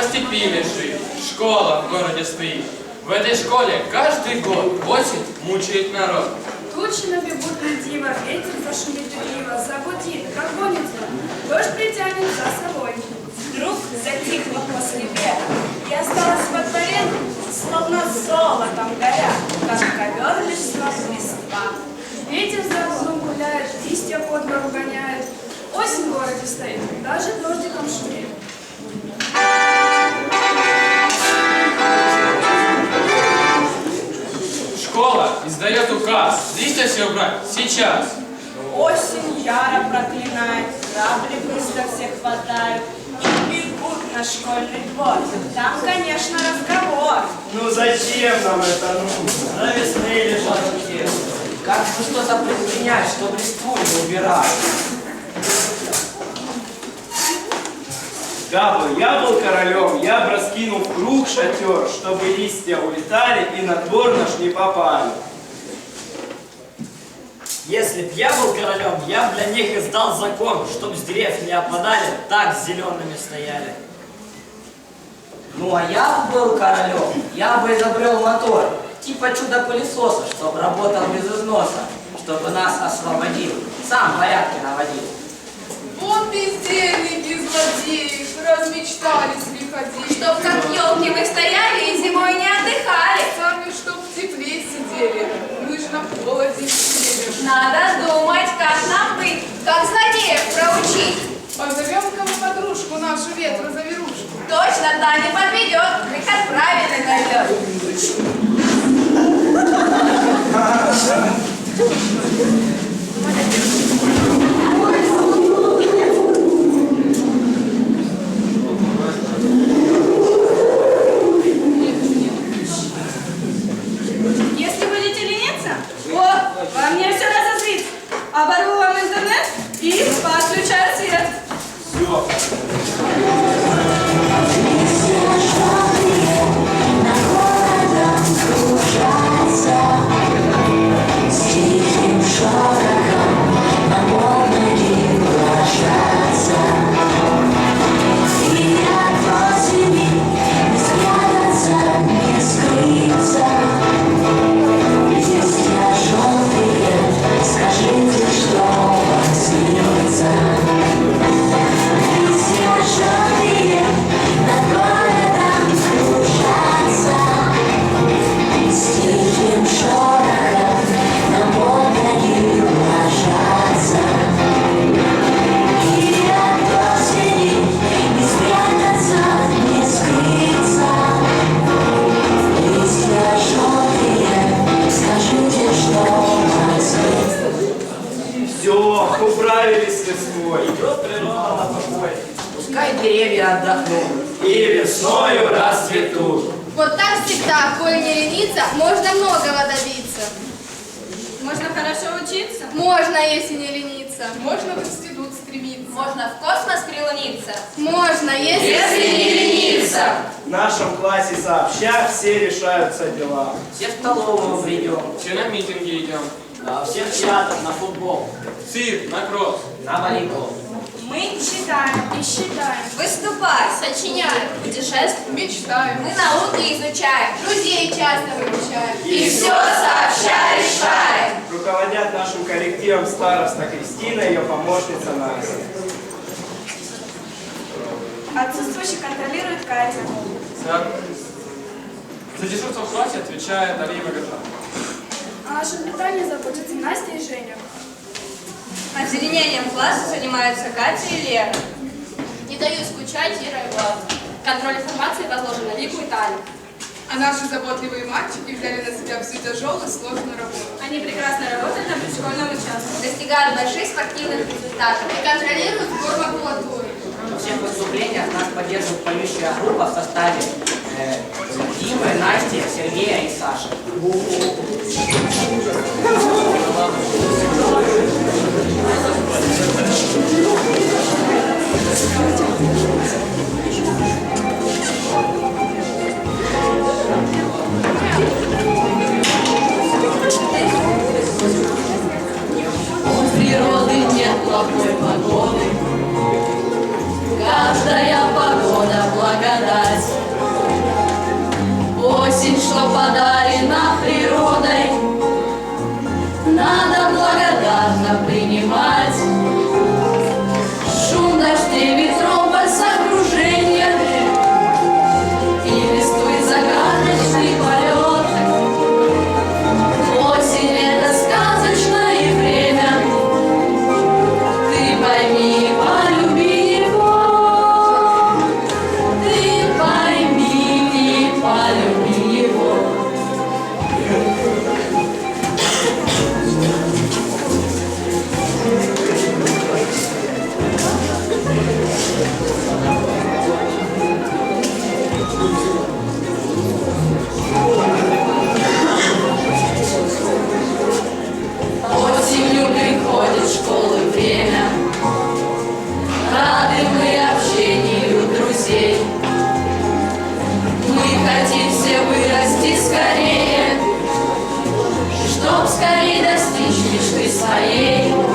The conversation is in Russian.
по степи лежит, школа в городе стоит. В этой школе каждый год осень мучает народ. Тучи набегут летиво, ветер зашумит лениво, загудит, прогонится, дождь притянет за собой. Вдруг затихло после лета, и осталось во дворе, словно золотом горя, как ковер лишь листва. Ветер за окном гуляет, листья по двору гоняет. Осень в городе стоит, даже дождиком шумит. Все убрать сейчас. Осень яро проклинает, грабли быстро всех хватают и бегут на школьный двор. Там, конечно, разговор. Ну зачем нам это нужно? На весны лежат руки. Как бы что-то предпринять, чтобы листву не убирать? Кабы я был королем, я бы раскинул в круг шатер, чтобы листья улетали и на двор наш не попали. Если б я был королем, я бы для них издал закон, чтоб с деревьев не опадали, так зелеными стояли. Ну а я бы был королем, я бы изобрел мотор, типа чудо-пылесоса, чтоб работал без износа, чтобы нас освободил, сам порядки наводил. Вот бездельники, злодеи, размечтались лиходеи. Чтоб как елки вы стояли и зимой не отдыхали. Сами чтоб в тепле сидели, мы же на холоде сидели. Надо думать, как нам быть, как злодеев проучить. Позовем-ка мы подружку нашу ветрозаверушку. Точно та не подведет, выход правильный найдет. Если будете лениться, о, вам не все разозлит. Оборву вам интернет и подключаю свет. Все. Управились с листвой. Идет природа на покой, пускай деревья отдохнут. И весною расцветут. Вот так всегда, коль не лениться, можно многого добиться. Можно хорошо учиться. Можно, если не лениться. Можно в институт стремиться. Можно в космос прилуниться. Можно, если, В нашем классе сообща все решаются дела. Все в столовую придем, Все на митинги идем. А все в театр, на футбол, Цирк, на кросс. на волейбол. Мы читаем И считаем. Выступаем, сочиняем, путешествуем. мечтаем. Мы науки изучаем, друзей часто выручаем. И все сообща решаем. Руководят нашим коллективом староста Кристина и ее помощница Настя. Отсутствующий контролирует Катя. За, за дежурство в классе отвечает Алия Магаза. О нашем питании заботятся Настя и Женя. Озеленением класса занимаются Катя и Лера. Не дают скучать Ира и Влад. Контроль информации возложен на Вику и Таню. А наши заботливые мальчики взяли на себя всю тяжелую сложную работу. Они прекрасно работают на предшкольном участке. Достигают больших спортивных результатов и контролируют сбор макулатуры. Во всех выступлениях нас поддерживает поющая группа в составе э, Димы, Насти, Сергея и Саши. Скорее достичь мечты своей.